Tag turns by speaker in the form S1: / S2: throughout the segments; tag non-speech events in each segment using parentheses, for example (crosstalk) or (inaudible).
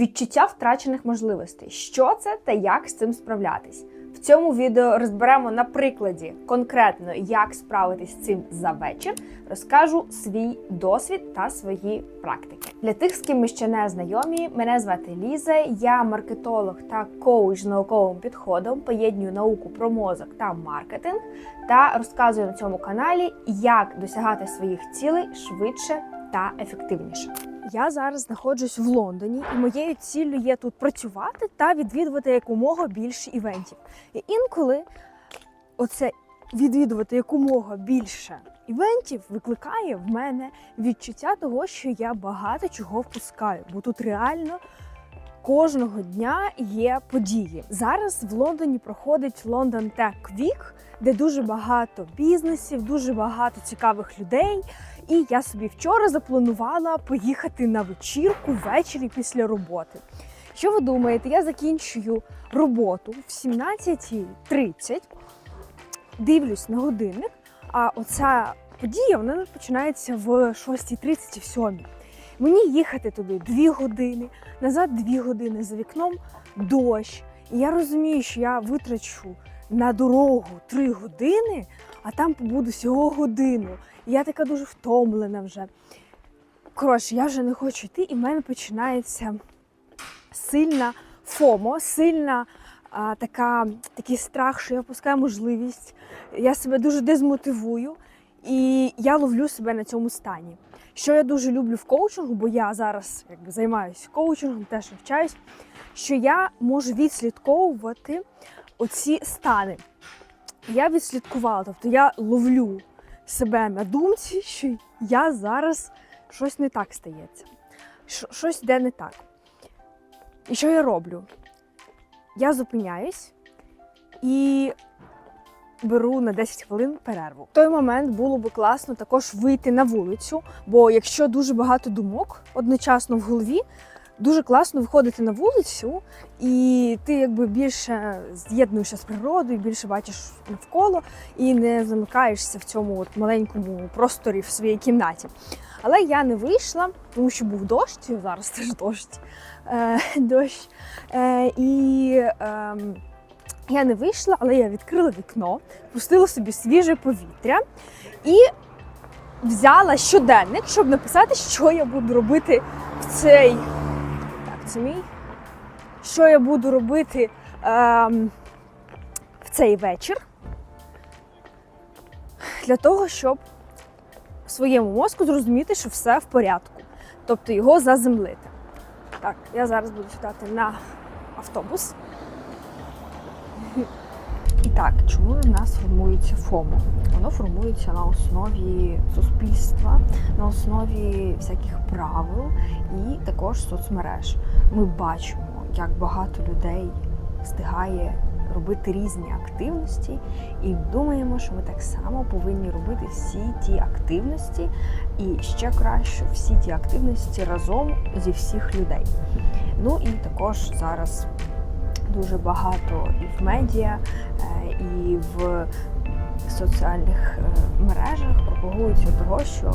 S1: Відчуття втрачених можливостей. Що це та як з цим справлятись? В цьому відео розберемо на прикладі конкретно, як справитись з цим за вечір. Розкажу свій досвід та свої практики. Для тих, з ким ми ще не знайомі, мене звати Ліза. Я маркетолог та коуч з науковим підходом, поєдную науку про мозок та маркетинг, та розказую на цьому каналі, як досягати своїх цілей швидше та ефективніше. Я зараз знаходжусь в Лондоні, і моєю ціллю є тут працювати та відвідувати якомога більше івентів. І інколи оце відвідувати якомога більше івентів викликає в мене відчуття того, що я багато чого впускаю, бо тут реально. Кожного дня є події. Зараз в Лондоні проходить London Tech Week, де дуже багато бізнесів, дуже багато цікавих людей. І я собі вчора запланувала поїхати на вечірку ввечері після роботи. Що ви думаєте? Я закінчую роботу в 17.30, дивлюсь на годинник, а оця подія вона починається в 6.30 в 7. Мені їхати туди 2 години, назад 2 години за вікном дощ. І я розумію, що я витрачу на дорогу 3 години, а там побуду всього годину. Я така дуже втомлена вже. Коротше, я вже не хочу йти, і в мене починається сильна фомо, сильна а, така, такий страх, що я впускаю можливість. Я себе дуже дезмотивую, і я ловлю себе на цьому стані. Що я дуже люблю в коучингу, бо я зараз якби займаюся коучингом, теж навчаюсь, що я можу відслідковувати оці стани. Я відслідкувала, тобто я ловлю себе на думці, що я зараз щось не так стається, щось йде не так. І що я роблю? Я зупиняюсь і беру на 10 хвилин перерву. В той момент було би класно також вийти на вулицю, бо якщо дуже багато думок одночасно в голові, дуже класно виходити на вулицю, і ти якби більше з'єднуєшся з природою, більше бачиш навколо і не замикаєшся в цьому от маленькому просторі в своїй кімнаті. Але я не вийшла, тому що був дощ, і зараз (laughs) теж дощ. Е, дощ. Е, і е, я не вийшла, але я відкрила вікно, пустила собі свіже повітря і взяла щоденник, щоб написати, що я буду робити в цей. Так, мій. Що я буду робити ем, в цей вечір для того, щоб своєму мозку зрозуміти, що все в порядку, тобто його заземлити. Так, я зараз буду читати на автобус. Так, чому в нас формується ФОМО? Воно формується на основі суспільства, на основі всяких правил і також соцмереж. Ми бачимо, як багато людей встигає робити різні активності, і думаємо, що ми так само повинні робити всі ті активності, і ще краще всі ті активності разом зі всіх людей. Ну і також зараз дуже багато і в медіа, е, і в соціальних е, мережах пропагується того, що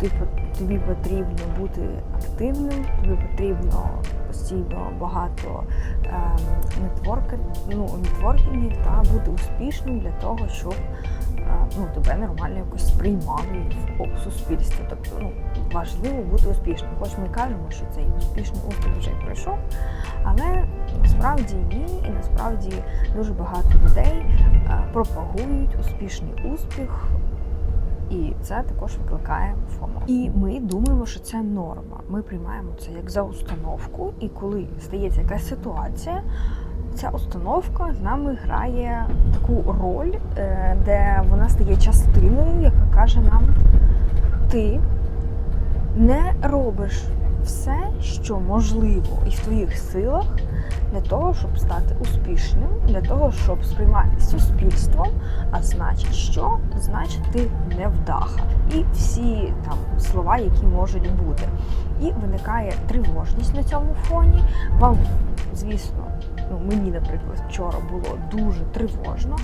S1: ти, по- тобі потрібно бути активним, тобі потрібно постійно багато е, нетворки, ну, та бути успішним для того, щоб е, ну, тебе нормально якось сприймали в суспільстві. Тобто ну, важливо бути успішним. Хоч ми кажемо, що цей успішний успіх вже пройшов, але насправді ні, і насправді дуже багато людей е, пропагують успішний успіх. І це також викликає ФОМО. І ми думаємо, що це норма. Ми приймаємо це як за установку, і коли стається якась ситуація, ця установка з нами грає таку роль, е, де вона стає частиною, яка каже нам: ти не робиш все, що можливо і в твоїх силах для того, щоб стати успішним, для того, щоб сприйматися суспільством. А значить, що? Значить, ти невдаха. І всі там слова, які можуть бути. І виникає тривожність на цьому фоні. Вам, звісно, ну мені, наприклад, вчора було дуже тривожно,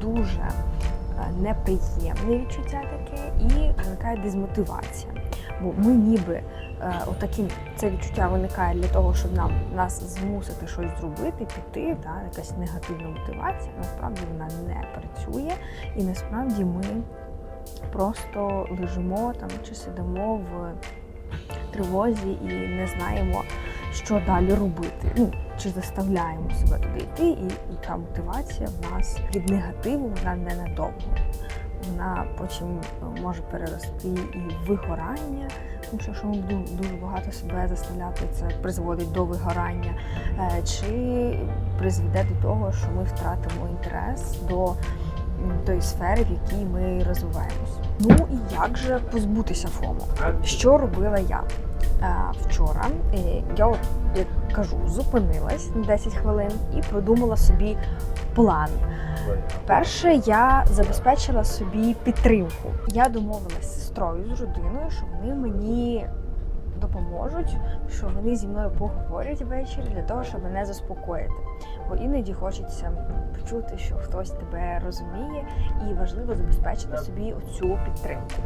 S1: дуже е, неприємне відчуття таке, і виникає дезмотивація. Бо ми ніби е, отаким це відчуття виникає для того, щоб нам нас змусити щось зробити, піти, та якась негативна мотивація. Насправді вона не працює, і насправді ми просто лежимо там чи сидимо в тривозі і не знаємо, що далі робити. Ну чи заставляємо себе туди йти, і та мотивація в нас від негативу вона ненадовго. Вона потім е, може перерости і вигорання, тому що якщо дуже багато себе заставляти, це призводить до вигорання, е, чи призведе до того, що ми втратимо інтерес до тої сфери, в якій ми розвиваємось. Ну і як же позбутися ФОМО? Що робила я? Е, Вчора я, як кажу, зупинилась на 10 хвилин і продумала собі план. Перше, я забезпечила собі підтримку. Я домовилася з сестрою з родиною, що вони мені допоможуть, що вони зі мною поговорять ввечері для того, щоб мене заспокоїти. Бо іноді хочеться почути, що хтось тебе розуміє, і важливо забезпечити собі оцю підтримку.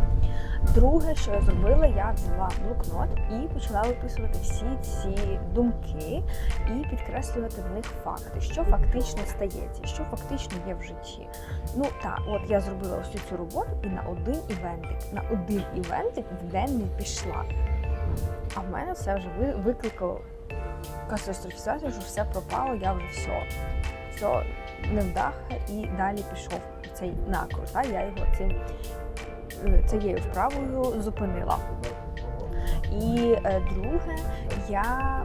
S1: Друге, що я зробила, я взяла блокнот і почала виписувати всі ці думки і підкреслювати в них факти, що фактично стається, що фактично є в житті. Ну так, от я зробила ось цю роботу і на один івентик, на один івентик в день не пішла. А в мене це вже ви- викликало катастрофізацію, що все пропало, я вже все. Все невдаха і далі пішов цей накрут. Та? Я його цим е, цією вправою зупинила. І е, друге, я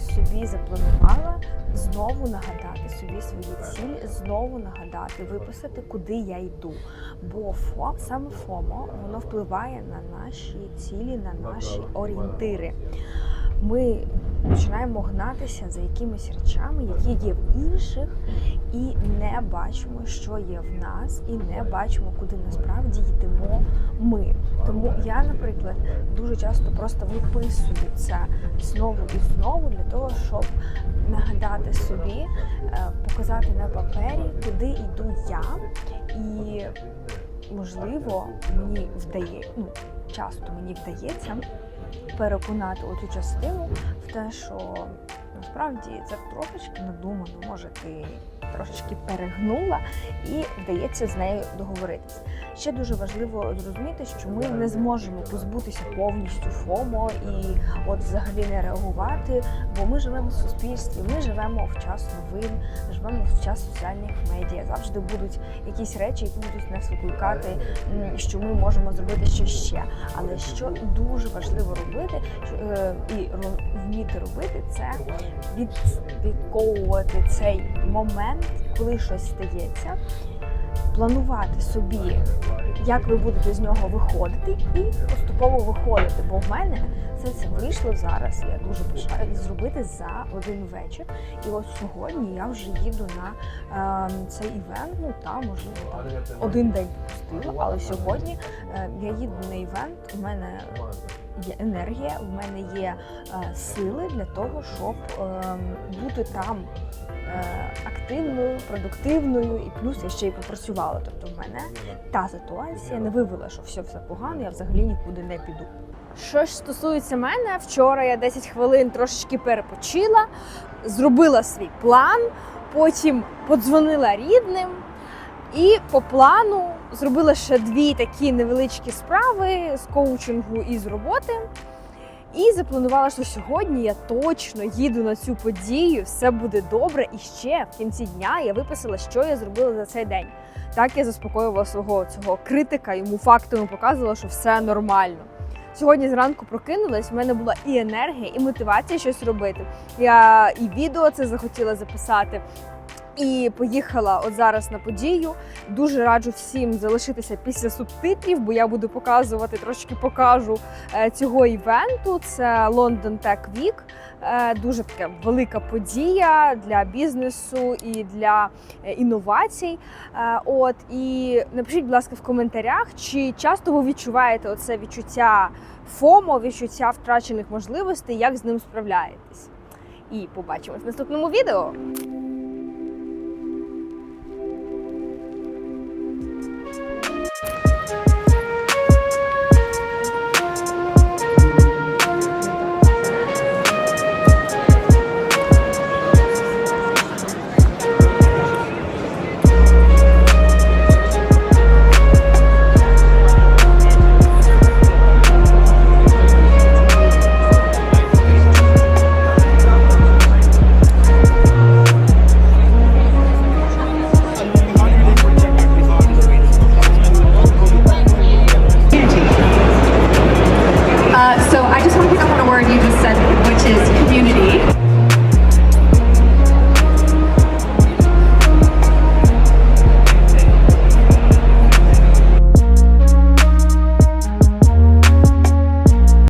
S1: собі запланувала знову нагадати собі свої цілі, знову нагадати, виписати, куди я йду. Бо ФО, саме ФОМО воно впливає на наші цілі, на наші орієнтири. Ми починаємо гнатися за якимись речами, які є в інших, і не бачимо, що є в нас, і не бачимо, куди насправді йдемо ми. Тому я, наприклад, дуже часто просто виписую це знову і знову для того, щоб нагадати собі, е, показати на папері, куди йду я, і можливо мені вдає, ну часто мені вдається переконати оцю частину в те, що насправді це трошечки надумано, може ти трошечки перегнула і вдається з нею договоритися. Ще дуже важливо зрозуміти, що ми не зможемо позбутися повністю ФОМО і от взагалі не реагувати, бо ми живемо в суспільстві, ми живемо в час новин, живемо в час соціальних медіа. Завжди будуть якісь речі, які будуть нас викликати, що ми можемо зробити щось ще. Але що дуже важливо робити е, і вміти робити, це відслідковувати цей момент, коли щось стається, планувати собі, як ви будете з нього виходити, і поступово виходити. Бо в мене все це вийшло зараз. Я дуже пишаюсь зробити за один вечір. І от сьогодні я вже їду на е, цей івент. Ну та можливо там один день пропустила, але сьогодні е, я їду на івент. У мене є енергія, в мене є е, сили для того, щоб е, бути там е, активною, продуктивною, і плюс я ще й попрацювала. Тобто, в мене та ситуація не вивела, що все все погано, я взагалі нікуди не піду. Що ж стосується мене, вчора я 10 хвилин трошечки перепочила, зробила свій план, потім подзвонила рідним. І по плану зробила ще дві такі невеличкі справи з коучингу і з роботи. І запланувала, що сьогодні я точно їду на цю подію, все буде добре. І ще в кінці дня я виписала, що я зробила за цей день. Так я заспокоювала свого цього критика, йому фактами показувала, що все нормально. Сьогодні зранку прокинулась, в мене була і енергія, і мотивація щось робити. Я і відео це захотіла записати. І поїхала от зараз на подію. Дуже раджу всім залишитися після субтитрів, бо я буду показувати трошки покажу е, цього івенту. Це London Tech Week. Е, Дуже така велика подія для бізнесу і для е, інновацій. От і напишіть, будь ласка, в коментарях, чи часто ви відчуваєте оце відчуття ФОМО, відчуття втрачених можливостей, як з ним справляєтесь. І побачимось в наступному відео.